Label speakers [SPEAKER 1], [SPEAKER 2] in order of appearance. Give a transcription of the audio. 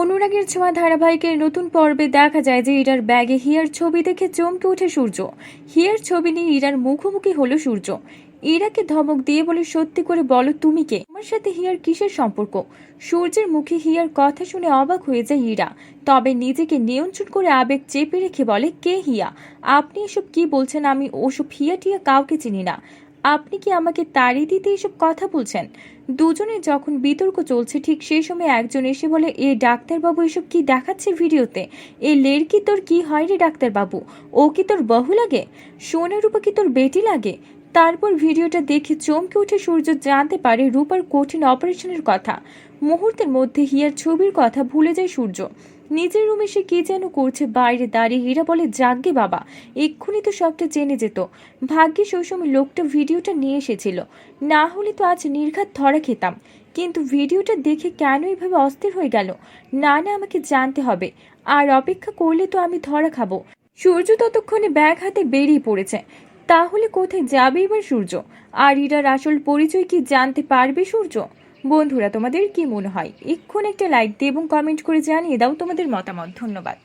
[SPEAKER 1] অনুরাগের ছোঁয়া ধারাবাহিকের নতুন পর্বে দেখা যায় যে ইরার ব্যাগে হিয়ার ছবি দেখে চমকে ওঠে সূর্য। হিয়ার ছবি নিয়ে ইরার মুখোমুখি হলো সূর্য। ইরাকে ধমক দিয়ে বলে, সত্যি করে বলো, তুমি কে? আমার সাথে হিয়ার কিসের সম্পর্ক? সূর্যের মুখে হিয়ার কথা শুনে অবাক হয়ে যায় ইরা। তবে নিজেকে নিয়ন্ত্রণ করে আবেগ চেপে রেখে বলে, কে হিয়া? আপনি এসব কি বলছেন? আমি ওসব হিয়া টিয়া কাউকে চিনি না। আপনি কি আমাকে তাড়িয়ে দিতে এসব কথা বলছেন? দুজনে যখন বিতর্ক চলছে, ঠিক সেই সময় একজন এসে বলে, এ ডাক্তারবাবু, এসব কি দেখাচ্ছে ভিডিওতে? এ লের কি তোর কি হয় রে ডাক্তারবাবু? ও কি তোর বহু লাগে? সোনের রূপা কি তোর বেটি লাগে? তারপর ভিডিওটা দেখে চমকে উঠে সূর্য জানতে পারে রূপার কঠিন অপারেশনের কথা। মুহূর্তের মধ্যে হিয়ার ছবির কথা ভুলে যায় সূর্য। নিজের রুমে সে কি যেন করছে বাইরে দাঁড়িয়ে হীরা বলে, যাগ্গে বাবা। এক্ষুনি তো সবটা জেনে যেত। ভাগ্যিস ওই সময় লোকটা ভিডিওটা নিয়ে এসেছিল। না হলে তো আজ নির্ঘাত ধরা খেতাম। কিন্তু ভিডিওটা দেখে কেন এইভাবে অস্থির হয়ে গেল? না না, আমাকে জানতে হবে। আর অপেক্ষা করলে তো আমি ধরা খাব। সূর্য ততক্ষণে ব্যাগ হাতে বেরিয়ে পড়েছে। তাহলে কোথায় যাবে এবার সূর্য? আর ইরার আসল পরিচয় কি জানতে পারবে সূর্য? বন্ধুরা, তোমাদের কি মনে হয়? এক্ষুনি একটা লাইক দিয়ে এবং কমেন্ট করে জানিয়ে দাও তোমাদের মতামত। ধন্যবাদ।